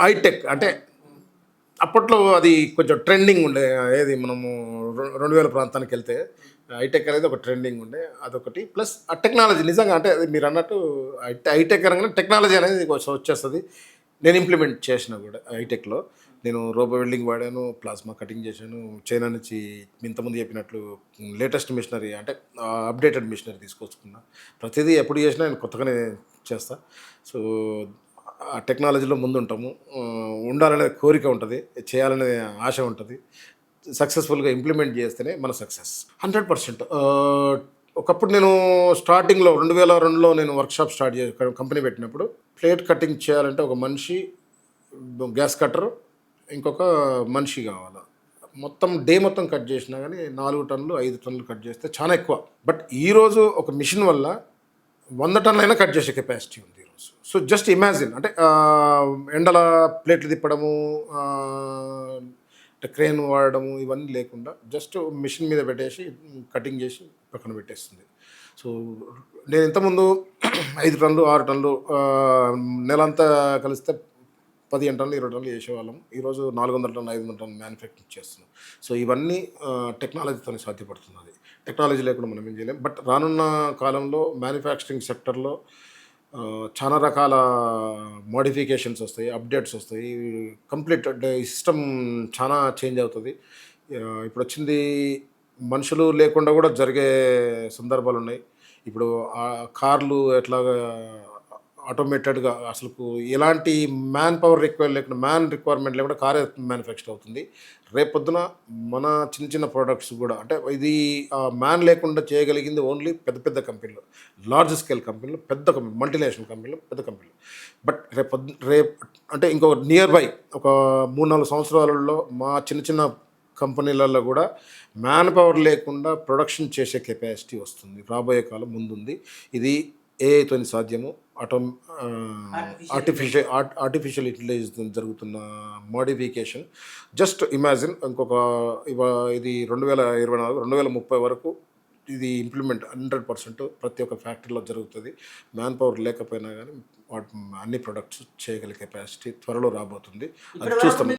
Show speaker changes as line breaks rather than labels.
Hitech అంటే అప్పట్లో అది కొంచెం ట్రెండింగ్ ఉండే. ఏది మనము రెండు వేల ప్రాంతానికి వెళ్తే హైటెక్ అనేది ఒక ట్రెండింగ్ ఉండే. అదొకటి. ప్లస్ ఆ టెక్నాలజీ నిజంగా అంటే అది మీరు అన్నట్టు హైటెక్ అనగానే టెక్నాలజీ అనేది కొంచెం వచ్చేస్తుంది. నేను ఇంప్లిమెంట్ చేసిన కూడా హైటెక్లో నేను రోబో వెల్డింగ్ వాడాను ప్లాస్మా కటింగ్ చేశాను. చైనా నుంచి ఇంతకుముందు చెప్పినట్లు లేటెస్ట్ మిషనరీ అంటే అప్డేటెడ్ మిషనరీ తీసుకొచ్చుకున్నా. ప్రతిదీ ఎప్పుడు చేసినా నేను కొత్తగానే చేస్తా. సో టెక్నాలజీలో ముందుంటాము. ఉండాలనే కోరిక ఉంటుంది చేయాలనే ఆశ ఉంటుంది. సక్సెస్ఫుల్గా ఇంప్లిమెంట్ చేస్తేనే మన సక్సెస్. Hundred percent. ఒకప్పుడు నేను స్టార్టింగ్లో రెండు వేల రెండులో నేను వర్క్షాప్ స్టార్ట్ చే కంపెనీ పెట్టినప్పుడు ప్లేట్ కటింగ్ చేయాలంటే ఒక మనిషి గ్యాస్ కట్టర్ ఇంకొక మనిషి కావాలి. మొత్తం డే మొత్తం కట్ చేసినా కానీ నాలుగు టన్నులు ఐదు టన్నులు కట్ చేస్తే చాలా ఎక్కువ. బట్ ఈరోజు ఒక మిషన్ వల్ల వంద టన్నులైనా కట్ చేసే కెపాసిటీ ఉంది ఈరోజు సో జస్ట్ ఇమాజిన్ అంటే ఎండల ప్లేట్లు తిప్పడము అంటే క్రేన్ వాడడము ఇవన్నీ లేకుండా జస్ట్ మిషన్ మీద పెట్టేసి కటింగ్ చేసి పక్కన పెట్టేస్తుంది. సో నేను ఇంతకుముందు ఐదు టన్నులు ఆరు టన్నులు నెలంతా కలిస్తే పదిహేను టన్నులు ఇరవై టన్నులు చేసేవాళ్ళం. ఈరోజు నాలుగు వందల టన్నులు ఐదు వందల టన్నులు మ్యానుఫ్యాక్చరింగ్ చేస్తున్నాం. సో ఇవన్నీ టెక్నాలజీతోనే సాధ్యపడుతున్నది. టెక్నాలజీ లేకుండా మనం ఏం చేయలేం. బట్ రానున్న కాలంలో మ్యానుఫ్యాక్చరింగ్ సెక్టర్లో చాలా రకాల మోడిఫికేషన్స్ వస్తాయి అప్డేట్స్ వస్తాయి. కంప్లీట్ సిస్టమ్ చాలా చేంజ్ అవుతుంది. ఇప్పుడు వచ్చింది మనుషులు లేకుండా కూడా జరిగే సందర్భాలు ఉన్నాయి ఇప్పుడు కార్లు ఎట్లాగా ఆటోమేటెడ్గా అసలు ఎలాంటి మ్యాన్ పవర్ రిక్వైర్ లేకుండా మ్యాన్ రిక్వైర్మెంట్ లేకుండా కారే మ్యానుఫ్యాక్చర్ అవుతుంది. రేపొద్దున మన చిన్న చిన్న ప్రోడక్ట్స్ కూడా అంటే ఇది మ్యాన్ లేకుండా చేయగలిగింది ఓన్లీ పెద్ద పెద్ద కంపెనీలు లార్జ్ స్కేల్ కంపెనీలు పెద్ద కంపెనీ మల్టీనేషనల్ కంపెనీలు పెద్ద కంపెనీలు బట్ రేపు రేపు అంటే ఇంకొక నియర్ బై ఒక మూడు నాలుగు సంవత్సరాలలో మా చిన్న చిన్న కంపెనీలలో కూడా మ్యాన్ పవర్ లేకుండా ప్రొడక్షన్ చేసే కెపాసిటీ వస్తుంది. రాబోయే కాలం ముందుంది. ఇది ఏఐతోని సాధ్యము. ఆటో ఆర్టిఫిషియల్ ఆర్టిఫిషియల్ ఇంటెలిజెన్స్ జరుగుతున్న మోడిఫికేషన్ జస్ట్ ఇమాజిన్ ఇంకొక ఇవా ఇది రెండు వేల ఇరవై నాలుగు రెండు వేల ముప్పై వరకు ఇది ఇంప్లిమెంట్ హండ్రెడ్ పర్సెంట్ ప్రతి ఒక్క ఫ్యాక్టరీలో జరుగుతుంది. మ్యాన్ పవర్ లేకపోయినా కానీ వాటి అన్ని ప్రొడక్ట్స్ చేయగలిగే కెపాసిటీ త్వరలో రాబోతుంది. అది చూస్తాం.